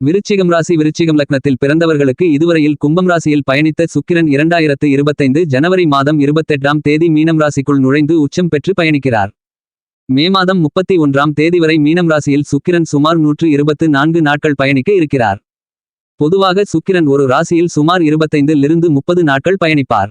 விருச்சிகம் ராசி விருச்சிகம் லக்னத்தில் பிறந்தவர்களுக்கு இதுவரையில் கும்பம் ராசியில் பயணித்த சுக்கிரன் இரண்டாயிரத்து இருபத்தைந்து ஜனவரி மாதம் இருபத்தெட்டாம் தேதி மீனம் ராசிக்குள் நுழைந்து உச்சம் பெற்று பயணிக்கிறார். மே மாதம் முப்பத்தி ஒன்றாம் தேதி வரை மீனம் ராசியில் சுக்கிரன் சுமார் நூற்று இருபத்து நான்கு நாட்கள் பயணிக்க இருக்கிறார். பொதுவாக சுக்கிரன் ஒரு ராசியில் சுமார் இருபத்தைந்திலிருந்து முப்பது நாட்கள் பயணிப்பார்.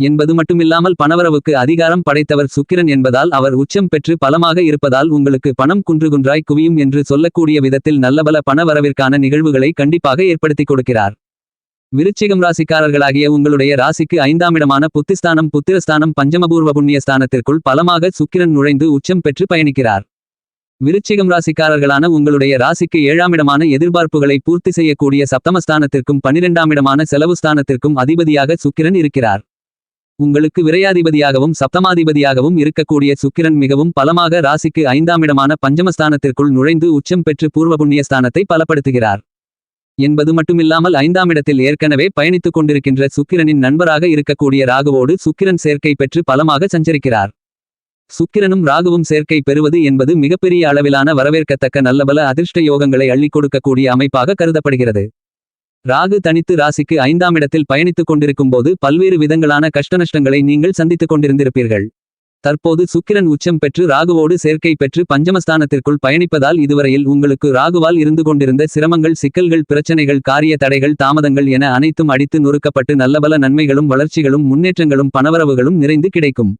என்பது மட்டுமில்லாமல் பணவரவுக்கு அதிகாரம் படைத்தவர் சுக்கிரன் என்பதால் அவர் உச்சம் பெற்று பலமாக இருப்பதால் உங்களுக்கு பணம் குன்றுகுன்றாய் குவியும் என்று சொல்லக்கூடிய விதத்தில் நல்லபல பணவரவிற்கான நிகழ்வுகளை கண்டிப்பாக ஏற்படுத்திக் கொடுக்கிறார். விருச்சிகம் ராசிக்காரர்களாகிய உங்களுடைய ராசிக்கு ஐந்தாமிடமான புத்திஸ்தானம் புத்திரஸ்தானம் பஞ்சமபூர்வ புண்ணியஸ்தானத்திற்குள் பலமாக சுக்கிரன் நுழைந்து உச்சம் பெற்று பயணிக்கிறார். விருச்சிகம் ராசிக்காரர்களான உங்களுடைய ராசிக்கு ஏழாமிடமான எதிர்பார்ப்புகளை பூர்த்தி செய்யக்கூடிய சப்தமஸ்தானத்திற்கும் பனிரெண்டாமிடமான செலவு ஸ்தானத்திற்கும் அதிபதியாக சுக்கிரன் இருக்கிறார். உங்களுக்கு விரையாதிபதியாகவும் சப்தமாதிபதியாகவும் இருக்கக்கூடிய சுக்கிரன் மிகவும் பலமாக ராசிக்கு ஐந்தாம் இடமான பஞ்சமஸ்தானத்திற்குள் நுழைந்து உச்சம் பெற்று பூர்வ புண்ணியஸ்தானத்தை பலப்படுத்துகிறார். என்பது மட்டுமில்லாமல் ஐந்தாம் இடத்தில் ஏற்கனவே பயணித்துக் கொண்டிருக்கின்ற சுக்கிரனின் நண்பராக இருக்கக்கூடிய ராகுவோடு சுக்கிரன் சேர்க்கை பெற்று பலமாக சஞ்சரிக்கிறார். சுக்கிரனும் ராகுவும் சேர்க்கை பெறுவது என்பது மிகப்பெரிய அளவிலான வரவேற்கத்தக்க நல்லபல அதிர்ஷ்ட யோகங்களை அள்ளிக் கொடுக்கக்கூடிய அமைப்பாக கருதப்படுகிறது. ராகு தனித்து ராசிக்கு ஐந்தாம் இடத்தில் பயணித்துக் கொண்டிருக்கும் போது பல்வேறு விதங்களான கஷ்டநஷ்டங்களை நீங்கள் சந்தித்துக் கொண்டிருந்திருப்பீர்கள். தற்போது சுக்கிரன் உச்சம் பெற்று ராகுவோடு சேர்க்கை பெற்று பஞ்சமஸ்தானத்திற்குள் பயணிப்பதால் இதுவரையில் உங்களுக்கு ராகுவால் இருந்து கொண்டிருந்த சிரமங்கள் சிக்கல்கள் பிரச்சனைகள் காரிய தடைகள் தாமதங்கள் என அனைத்தும் அடித்து நொறுக்கப்பட்டு நல்லபல நன்மைகளும் வளர்ச்சிகளும் முன்னேற்றங்களும் பணவரவுகளும் நிறைந்து கிடைக்கும்.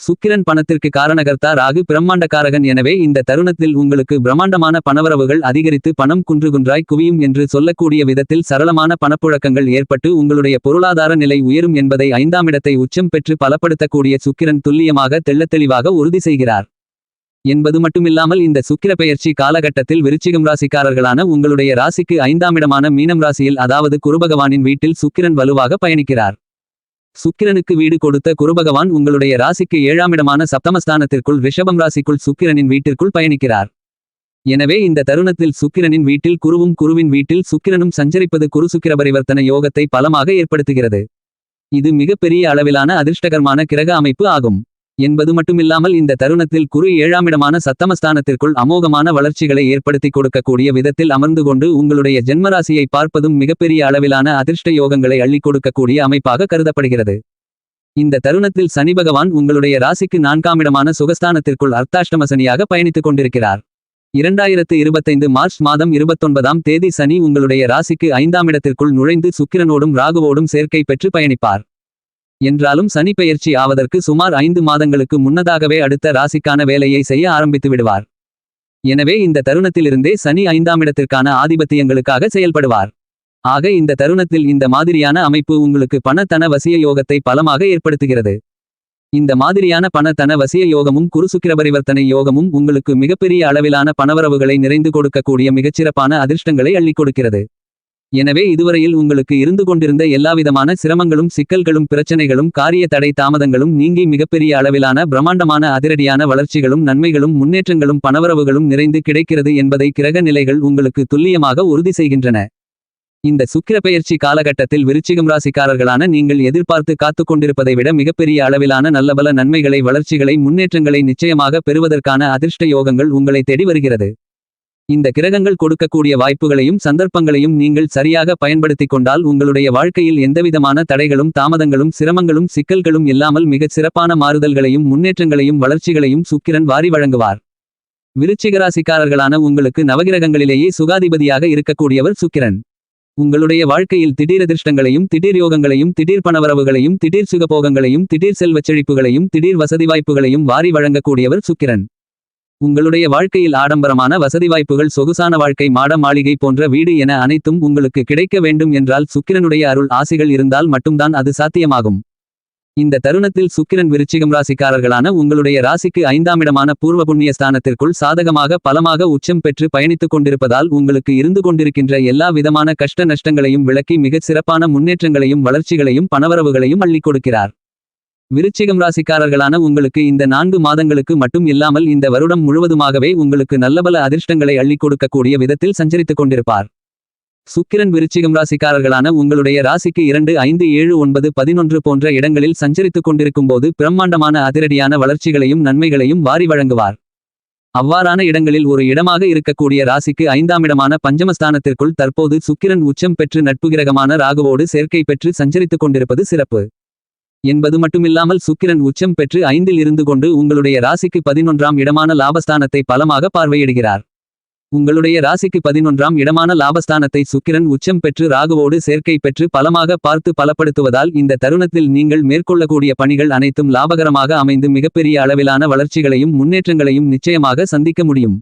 சுக்கிரன் பணத்திற்கு காரணகர்த்தா ராகு பிரம்மாண்டகாரகன் எனவே இந்த தருணத்தில் உங்களுக்கு பிரம்மாண்டமான பணவரவுகள் அதிகரித்து பணம் குன்றுகுன்றாய் குவியும் என்று சொல்லக்கூடிய விதத்தில் சரளமான பணப்புழக்கங்கள் ஏற்பட்டு உங்களுடைய பொருளாதார நிலை உயரும் என்பதை ஐந்தாம் இடத்தை உச்சம் பெற்று பலப்படுத்தக்கூடிய சுக்கிரன் துல்லியமாக தெள்ளத்தெளிவாக உறுதி செய்கிறார். என்பது மட்டுமில்லாமல் இந்த சுக்கிர பெயர்ச்சி காலகட்டத்தில் விருச்சிகம் ராசிக்காரர்களான உங்களுடைய ராசிக்கு ஐந்தாம் இடமான மீனம் ராசியில் அதாவது குருபகவானின் வீட்டில் சுக்கிரன் வலுவாக பயணிக்கிறார். சுக்கிரனுக்கு வீடு கொடுத்த குருபகவான் உங்களுடைய ராசிக்கு ஏழாம் இடமான சப்தமஸ்தானத்திற்குள் ரிஷபம் ராசிக்குள் சுக்கிரனின் வீட்டிற்குள் பயணிக்கிறார். எனவே இந்த தருணத்தில் சுக்கிரனின் வீட்டில் குருவும் குருவின் வீட்டில் சுக்கிரனும் சஞ்சரிப்பது குரு சுக்கிர பரிவர்த்தன யோகத்தை பலமாக ஏற்படுத்துகிறது. இது மிகப்பெரிய அளவிலான அதிர்ஷ்டகரமான கிரக அமைப்பு ஆகும். என்பது மட்டுமில்லாமல் இந்த தருணத்தில் குரு ஏழாம் இடமான சத்தமஸ்தானத்திற்குள் அமோகமான வளர்ச்சிகளை ஏற்படுத்தி கொடுக்கக்கூடிய விதத்தில் அமர்ந்து கொண்டு உங்களுடைய ஜென்மராசியை பார்ப்பதும் மிகப்பெரிய அளவிலான அதிர்ஷ்ட யோகங்களை அள்ளி கொடுக்கக்கூடிய அமைப்பாக கருதப்படுகிறது. இந்த தருணத்தில் சனி பகவான் உங்களுடைய ராசிக்கு நான்காம் இடமான சுகஸ்தானத்திற்குள் அர்த்தாஷ்டமசனியாக பயணித்துக் கொண்டிருக்கிறார். இரண்டாயிரத்து இருபத்தைந்து மார்ச் மாதம் இருபத்தொன்பதாம் தேதி சனி உங்களுடைய ராசிக்கு ஐந்தாம் இடத்திற்குள் நுழைந்து சுக்கிரனோடும் ராகுவோடும் சேர்க்கை பெற்று பயணிப்பார். என்றாலும் சனி பெயர்ச்சி ஆவதற்கு சுமார் ஐந்து மாதங்களுக்கு முன்னதாகவே அடுத்த ராசிக்கான வேலையை செய்ய ஆரம்பித்து விடுவார். எனவே இந்த தருணத்திலிருந்தே சனி ஐந்தாம் இடத்திற்கான ஆதிபத்தியங்களுக்காக செயல்படுவார். ஆக இந்த தருணத்தில் இந்த மாதிரியான அமைப்பு உங்களுக்கு பணத்தன வசிய யோகத்தை பலமாக ஏற்படுத்துகிறது. இந்த மாதிரியான பணத்தன வசிய யோகமும் குருசுக்கிர பரிவர்த்தனை யோகமும் உங்களுக்கு மிகப்பெரிய அளவிலான பணவரவுகளை நிறைந்து கொடுக்கக்கூடிய மிகச்சிறப்பான அதிர்ஷ்டங்களை அள்ளிக் கொடுக்கிறது. எனவே இதுவரையில் உங்களுக்கு இருந்து கொண்டிருந்த எல்லாவிதமான சிரமங்களும் சிக்கல்களும் பிரச்சனைகளும் காரிய தடை தாமதங்களும் நீங்கி மிகப்பெரிய அளவிலான பிரம்மாண்டமான அதிரடியான வளர்ச்சிகளும் நன்மைகளும் முன்னேற்றங்களும் பணவரவுகளும் நிறைந்து கிடைக்கிறது என்பதை கிரக நிலைகள் உங்களுக்கு துல்லியமாக உறுதி செய்கின்றன. இந்த சுக்கிர பெயர்ச்சி காலகட்டத்தில் விருச்சிகம் ராசிக்காரர்களான நீங்கள் எதிர்பார்த்து காத்துக் கொண்டிருப்பதை விட மிகப்பெரிய அளவிலான நல்லபல நன்மைகளை வளர்ச்சிகளை முன்னேற்றங்களை நிச்சயமாக பெறுவதற்கான அதிர்ஷ்ட யோகங்கள் உங்களை தேடி வருகிறது. இந்த கிரகங்கள் கொடுக்கக்கூடிய வாய்ப்புகளையும் சந்தர்ப்பங்களையும் நீங்கள் சரியாக பயன்படுத்திக் கொண்டால் உங்களுடைய வாழ்க்கையில் எந்தவிதமான தடைகளும் தாமதங்களும் சிரமங்களும் சிக்கல்களும் இல்லாமல் மிகச் சிறப்பான மாறுதல்களையும் முன்னேற்றங்களையும் வளர்ச்சிகளையும் சுக்கிரன் வாரி வழங்குவார். விருச்சிகராசிக்காரர்களான உங்களுக்கு நவகிரகங்களிலேயே சுகாதிபதியாக இருக்கக்கூடியவர் சுக்கிரன். உங்களுடைய வாழ்க்கையில் திடீர் அதிர்ஷ்டங்களையும் திடீர் யோகங்களையும் திடீர் பணவரவுகளையும் திடீர் சுகபோகங்களையும் திடீர் செல்வச் செழிப்புகளையும் திடீர் வசதி வாய்ப்புகளையும் வாரி வழங்கக்கூடியவர் சுக்கிரன். உங்களுடைய வாழ்க்கையில் ஆடம்பரமான வசதி வாய்ப்புகள் சொகுசான வாழ்க்கை மாட மாளிகை போன்ற வீடு என அனைத்தும் உங்களுக்கு கிடைக்க வேண்டும் என்றால் சுக்கிரனுடைய அருள் ஆசிகள் இருந்தால் மட்டும்தான் அது சாத்தியமாகும். இந்த தருணத்தில் சுக்கிரன் விருச்சிகம் ராசிக்காரர்களான உங்களுடைய ராசிக்கு ஐந்தாமிடமான பூர்வ புண்ணிய ஸ்தானத்திற்குள் சாதகமாக பலமாக உச்சம் பெற்று பயணித்துக் கொண்டிருப்பதால் உங்களுக்கு இருந்து கொண்டிருக்கின்ற எல்லா விதமான கஷ்ட நஷ்டங்களையும் விளக்கி மிகச் சிறப்பான முன்னேற்றங்களையும் வளர்ச்சிகளையும் பணவரவுகளையும் அள்ளிக் கொடுக்கிறார். விருச்சிகம் ராசிக்காரர்களான உங்களுக்கு இந்த நான்கு மாதங்களுக்கு மட்டும் இல்லாமல் இந்த வருடம் முழுவதுமாகவே உங்களுக்கு நல்லபல அதிர்ஷ்டங்களை அள்ளிக் கொடுக்கக்கூடிய விதத்தில் சஞ்சரித்துக் கொண்டிருப்பார். சுக்கிரன் விருச்சிகம் ராசிக்காரர்களான உங்களுடைய ராசிக்கு இரண்டு ஐந்து ஏழு ஒன்பது பதினொன்று போன்ற இடங்களில் சஞ்சரித்துக் கொண்டிருக்கும் போது பிரம்மாண்டமான அதிரடியான வளர்ச்சிகளையும் நன்மைகளையும் வாரி வழங்குவார். அவ்வாறான இடங்களில் ஒரு இடமாக இருக்கக்கூடிய ராசிக்கு ஐந்தாம் இடமான பஞ்சமஸ்தானத்திற்குள் தற்போது சுக்கிரன் உச்சம் பெற்று நட்புகிரகமான ராகுவோடு சேர்க்கை பெற்று சஞ்சரித்துக் கொண்டிருப்பது சிறப்பு. என்பது மட்டுமில்லாமல் சுக்கிரன் உச்சம் பெற்று ஐந்தில் இருந்து கொண்டு உங்களுடைய ராசிக்கு பதினொன்றாம் இடமான லாபஸ்தானத்தை பலமாக பார்வையிடுகிறார். உங்களுடைய ராசிக்கு பதினொன்றாம் இடமான லாபஸ்தானத்தை சுக்கிரன் உச்சம் பெற்று ராகுவோடு சேர்க்கை பெற்று பலமாக பார்த்து பலப்படுத்துவதால் இந்த தருணத்தில் நீங்கள் மேற்கொள்ளக்கூடிய பணிகள் அனைத்தும் லாபகரமாக அமைந்து மிகப்பெரிய அளவிலான வளர்ச்சிகளையும் முன்னேற்றங்களையும் நிச்சயமாக சந்திக்க முடியும்.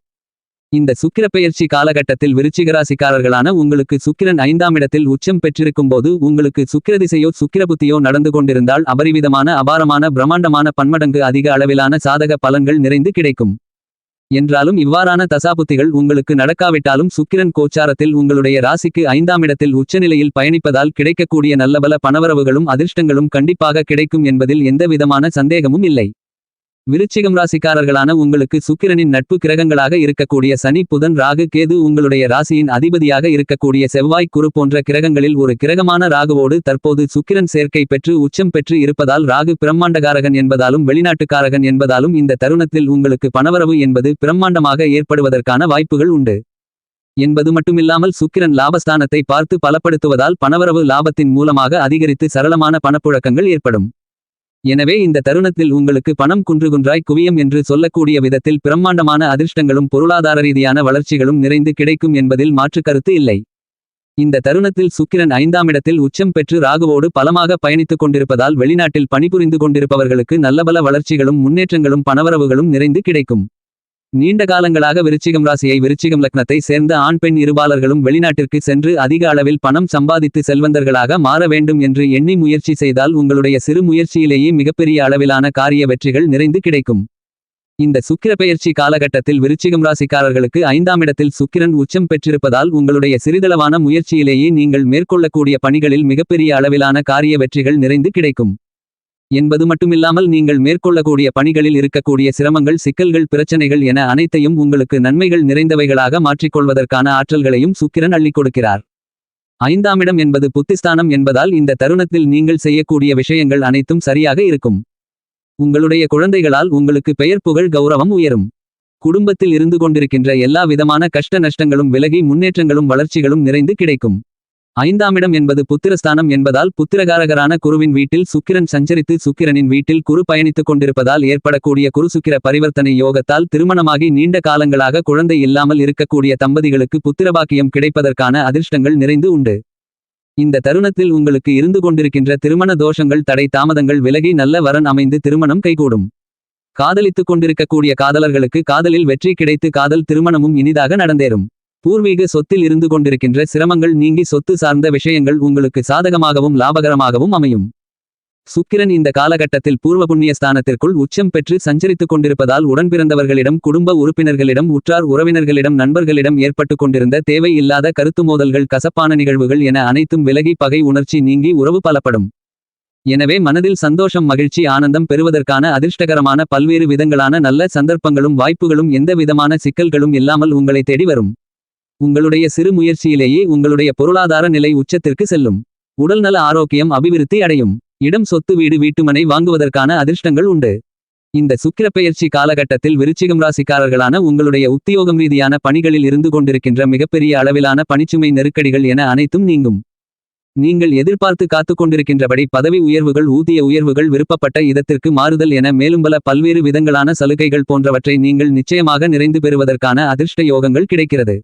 இந்த சுக்கிரப்பெயர்ச்சி காலகட்டத்தில் விருச்சிகராசிக்காரர்களான உங்களுக்கு சுக்கிரன் ஐந்தாம் இடத்தில் உச்சம் பெற்றிருக்கும்போது உங்களுக்கு சுக்கிரதிசையோ சுக்கிரபுத்தியோ நடந்து கொண்டிருந்தால் அபரிவிதமான அபாரமான பிரம்மாண்டமான பன்மடங்கு அதிக அளவிலான சாதக பலன்கள் நிறைந்து கிடைக்கும். என்றாலும் இவ்வாறான தசாபுத்திகள் உங்களுக்கு நடக்காவிட்டாலும் சுக்கிரன் கோச்சாரத்தில் உங்களுடைய ராசிக்கு ஐந்தாம் இடத்தில் உச்சநிலையில் பயணிப்பதால் கிடைக்கக்கூடிய நல்லபல பணவரவுகளும் அதிர்ஷ்டங்களும் கண்டிப்பாக கிடைக்கும் என்பதில் எந்தவிதமான சந்தேகமும் இல்லை. விருச்சிகம் ராசிக்காரர்களான உங்களுக்கு சுக்கிரனின் நட்பு கிரகங்களாக இருக்கக்கூடிய சனி புதன் ராகு கேது உங்களுடைய ராசியின் அதிபதியாக இருக்கக்கூடிய செவ்வாய் குறு போன்ற கிரகங்களில் ஒரு கிரகமான ராகுவோடு தற்போது சுக்கிரன் சேர்க்கை பெற்று உச்சம் பெற்று இருப்பதால் ராகு பிரம்மாண்டகாரகன் என்பதாலும் வெளிநாட்டுக்காரகன் என்பதாலும் இந்த தருணத்தில் உங்களுக்கு பணவரவு என்பது பிரம்மாண்டமாக ஏற்படுவதற்கான வாய்ப்புகள் உண்டு. என்பது மட்டுமில்லாமல் சுக்கிரன் லாபஸ்தானத்தை பார்த்து பலப்படுத்துவதால் பணவரவு லாபத்தின் மூலமாக அதிகரித்து சரளமான பணப்புழக்கங்கள் ஏற்படும். எனவே இந்த தருணத்தில் உங்களுக்கு பணம் குன்றுகுன்றாய் குவியம் என்று சொல்லக்கூடிய விதத்தில் பிரம்மாண்டமான அதிர்ஷ்டங்களும் பொருளாதார ரீதியான வளர்ச்சிகளும் நிறைந்து கிடைக்கும் என்பதில் மாற்றுக் கருத்து இல்லை. இந்த தருணத்தில் சுக்கிரன் ஐந்தாம் இடத்தில் உச்சம் பெற்று ராகுவோடு பலமாக பயணித்துக் கொண்டிருப்பதால் வெளிநாட்டில் பணிபுரிந்து கொண்டிருப்பவர்களுக்கு நல்லபல வளர்ச்சிகளும் முன்னேற்றங்களும் பணவரவுகளும் நிறைந்து கிடைக்கும். நீண்ட காலங்களாக விருச்சிகம் ராசியை விருச்சிகம் லக்னத்தை சேர்ந்த ஆண் பெண் இருபாலர்களும் வெளிநாட்டிற்கு சென்று அதிக அளவில் பணம் சம்பாதித்து செல்வந்தர்களாக மாற வேண்டும் என்று எண்ணி முயற்சி செய்தால் உங்களுடைய சிறு முயற்சியிலேயே மிகப்பெரிய அளவிலான காரிய வெற்றிகள் நிறைந்து கிடைக்கும். இந்த சுக்கிர பெயர்ச்சி காலகட்டத்தில் விருச்சிகம் ராசிக்காரர்களுக்கு ஐந்தாம் இடத்தில் சுக்கிரன் உச்சம் பெற்றிருப்பதால் உங்களுடைய சிறிதளவான முயற்சியிலேயே நீங்கள் மேற்கொள்ளக்கூடிய பணிகளில் மிகப்பெரிய அளவிலான காரிய வெற்றிகள் நிறைந்து கிடைக்கும். என்பது மட்டுமில்லாமல் நீங்கள் மேற்கொள்ளக்கூடிய பணிகளில் இருக்கக்கூடிய சிரமங்கள் சிக்கல்கள் பிரச்சனைகள் என அனைத்தையும் உங்களுக்கு நன்மைகள் நிறைந்தவைகளாக மாற்றிக்கொள்வதற்கான ஆற்றல்களையும் சுக்கிரன் அள்ளிக் கொடுக்கிறார். ஐந்தாம் இடம் என்பது புத்திஸ்தானம் என்பதால் இந்த தருணத்தில் நீங்கள் செய்யக்கூடிய விஷயங்கள் அனைத்தும் சரியாக இருக்கும். உங்களுடைய குழந்தைகளால் உங்களுக்கு பெயர் புகழ் கௌரவம் உயரும். குடும்பத்தில் இருந்து கொண்டிருக்கின்ற எல்லா விதமான கஷ்ட நஷ்டங்களும் விலகி முன்னேற்றங்களும் வளர்ச்சிகளும் நிறைந்து கிடைக்கும். ஐந்தாமிடம் என்பது புத்திரஸ்தானம் என்பதால் புத்திரகாரகரான குருவின் வீட்டில் சுக்கிரன் சஞ்சரித்து சுக்கிரனின் வீட்டில் குரு பயணித்துக் கொண்டிருப்பதால் ஏற்படக்கூடிய குருசுக்கிர பரிவர்த்தனை யோகத்தால் திருமணமாகி நீண்ட காலங்களாக குழந்தை இல்லாமல் இருக்கக்கூடிய தம்பதிகளுக்கு புத்திரபாக்கியம் கிடைப்பதற்கான அதிர்ஷ்டங்கள் நிறைந்து உண்டு. இந்த தருணத்தில் உங்களுக்கு இருந்து கொண்டிருக்கின்ற திருமண தோஷங்கள் தடை தாமதங்கள் விலகி நல்ல வரன் அமைந்து திருமணம் கைகூடும். காதலித்துக் கொண்டிருக்கக்கூடிய காதலர்களுக்கு காதலில் வெற்றி கிடைத்து காதல் திருமணமும் இனிதாக நடந்தேறும். பூர்வீக சொத்தில் இருந்து கொண்டிருக்கின்ற சிரமங்கள் நீங்கி சொத்து சார்ந்த விஷயங்கள் உங்களுக்கு சாதகமாகவும் லாபகரமாகவும் அமையும். சுக்கிரன் இந்த காலகட்டத்தில் பூர்வ புண்ணிய ஸ்தானத்திற்குள் உச்சம் பெற்று சஞ்சரித்துக் கொண்டிருப்பதால் உடன்பிறந்தவர்களிடம் குடும்ப உறுப்பினர்களிடம் உற்றார் உறவினர்களிடம் நண்பர்களிடம் ஏற்பட்டு கொண்டிருந்த தேவை இல்லாத கருத்து மோதல்கள் கசப்பான நிகழ்வுகள் என அனைத்தும் விலகி பகை உணர்ச்சி நீங்கி உறவு பலப்படும். எனவே மனதில் சந்தோஷம் மகிழ்ச்சி ஆனந்தம் பெறுவதற்கான அதிர்ஷ்டகரமான பல்வேறு விதங்களான நல்ல சந்தர்ப்பங்களும் வாய்ப்புகளும் எந்த விதமான சிக்கல்களும் இல்லாமல் உங்களை தேடி வரும். உங்களுடைய சிறு முயற்சியிலேயே உங்களுடைய பொருளாதார நிலை உச்சத்திற்கு செல்லும். உடல்நல ஆரோக்கியம் அபிவிருத்தி அடையும். இடம் சொத்து வீடு வீட்டுமனை வாங்குவதற்கான அதிர்ஷ்டங்கள் உண்டு. இந்த சுக்கிரப்பெயர்ச்சி காலகட்டத்தில் விருச்சிகம் ராசிக்காரர்களான உங்களுடைய உத்தியோகம் ரீதியான பணிகளில் இருந்து கொண்டிருக்கின்ற மிகப்பெரிய அளவிலான பணிச்சுமை நெருக்கடிகள் என அனைத்தும் நீங்கும். நீங்கள் எதிர்பார்த்து காத்துக் கொண்டிருக்கின்றபடி பதவி உயர்வுகள் ஊதிய உயர்வுகள் விருப்பப்பட்ட இதத்திற்கு மாறுதல் என மேலும் பல பல்வேறு விதங்களான சலுகைகள் போன்றவற்றை நீங்கள் நிச்சயமாக நிறைந்து பெறுவதற்கான அதிர்ஷ்ட யோகங்கள் கிடைக்கிறது.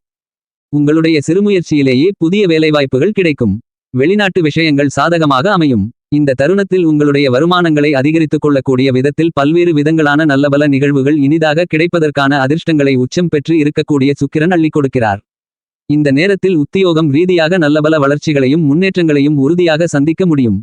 உங்களுடைய சிறுமுயற்சியிலேயே புதிய வேலைவாய்ப்புகள் கிடைக்கும். வெளிநாட்டு விஷயங்கள் சாதகமாக அமையும். இந்த தருணத்தில் உங்களுடைய வருமானங்களை அதிகரித்துக் கொள்ளக்கூடிய விதத்தில் பல்வேறு விதங்களான நல்லபல நிகழ்வுகள் இனிதாக கிடைப்பதற்கான அதிர்ஷ்டங்களை உச்சம் பெற்று இருக்கக்கூடிய சுக்கிரன் அள்ளிக் கொடுக்கிறார். இந்த நேரத்தில் உத்தியோகம் ரீதியாக நல்லபல வளர்ச்சிகளையும் முன்னேற்றங்களையும் உறுதியாக சந்திக்க முடியும்.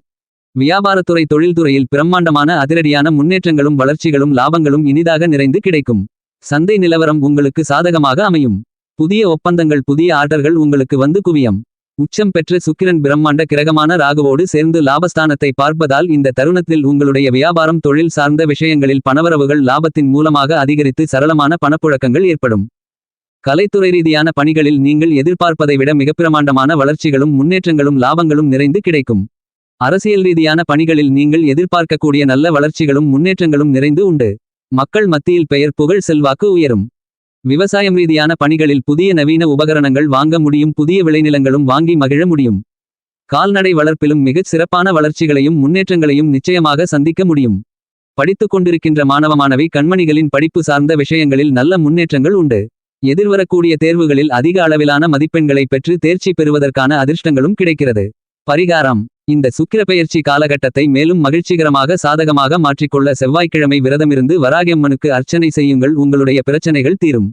வியாபாரத்துறை தொழில்துறையில் பிரம்மாண்டமான அதிரடியான முன்னேற்றங்களும் வளர்ச்சிகளும் லாபங்களும் இனிதாக நிறைந்து கிடைக்கும். சந்தை நிலவரம் உங்களுக்கு சாதகமாக அமையும். புதிய ஒப்பந்தங்கள் புதிய ஆர்டர்கள் உங்களுக்கு வந்து குவியம். உச்சம் பெற்ற சுக்கிரன் பிரம்மாண்ட கிரகமான ராகுவோடு சேர்ந்து லாபஸ்தானத்தை பார்ப்பதால் இந்த தருணத்தில் உங்களுடைய வியாபாரம் தொழில் சார்ந்த விஷயங்களில் பணவரவுகள் லாபத்தின் மூலமாக அதிகரித்து சரளமான பணப்புழக்கங்கள் ஏற்படும். கலைத்துறை ரீதியான பணிகளில் நீங்கள் எதிர்பார்ப்பதை விட மிகப்பிரமாண்டமான வளர்ச்சிகளும் முன்னேற்றங்களும் லாபங்களும் நிறைந்து கிடைக்கும். அரசியல் ரீதியான பணிகளில் நீங்கள் எதிர்பார்க்கக்கூடிய நல்ல வளர்ச்சிகளும் முன்னேற்றங்களும் நிறைந்து உண்டு. மக்கள் மத்தியில் பெயர் புகழ் செல்வாக்கு உயரும். விவசாயம் ரீதியான பணிகளில் புதிய நவீன உபகரணங்கள் வாங்க முடியும் புதிய விளைநிலங்களும் வாங்கி மகிழ முடியும். கால்நடை வளர்ப்பிலும் மிகச் சிறப்பான வளர்ச்சிகளையும் முன்னேற்றங்களையும் நிச்சயமாக சந்திக்க முடியும். படித்துக் கொண்டிருக்கின்ற மாணவ மாணவி கண்மணிகளின் படிப்பு சார்ந்த விஷயங்களில் நல்ல முன்னேற்றங்கள் உண்டு. எதிர்வரக்கூடிய தேர்வுகளில் அதிக அளவிலான மதிப்பெண்களை பெற்று தேர்ச்சி பெறுவதற்கான அதிர்ஷ்டங்களும் கிடைக்கிறது. பரிகாரம். இந்த சுக்கிரப்பெயர்ச்சி காலகட்டத்தை மேலும் மகிழ்ச்சிகரமாக சாதகமாக மாற்றிக்கொள்ள செவ்வாய்க்கிழமை விரதமிருந்து வராகியம்மனுக்கு அர்ச்சனை செய்யுங்கள். உங்களுடைய பிரச்சனைகள் தீரும்.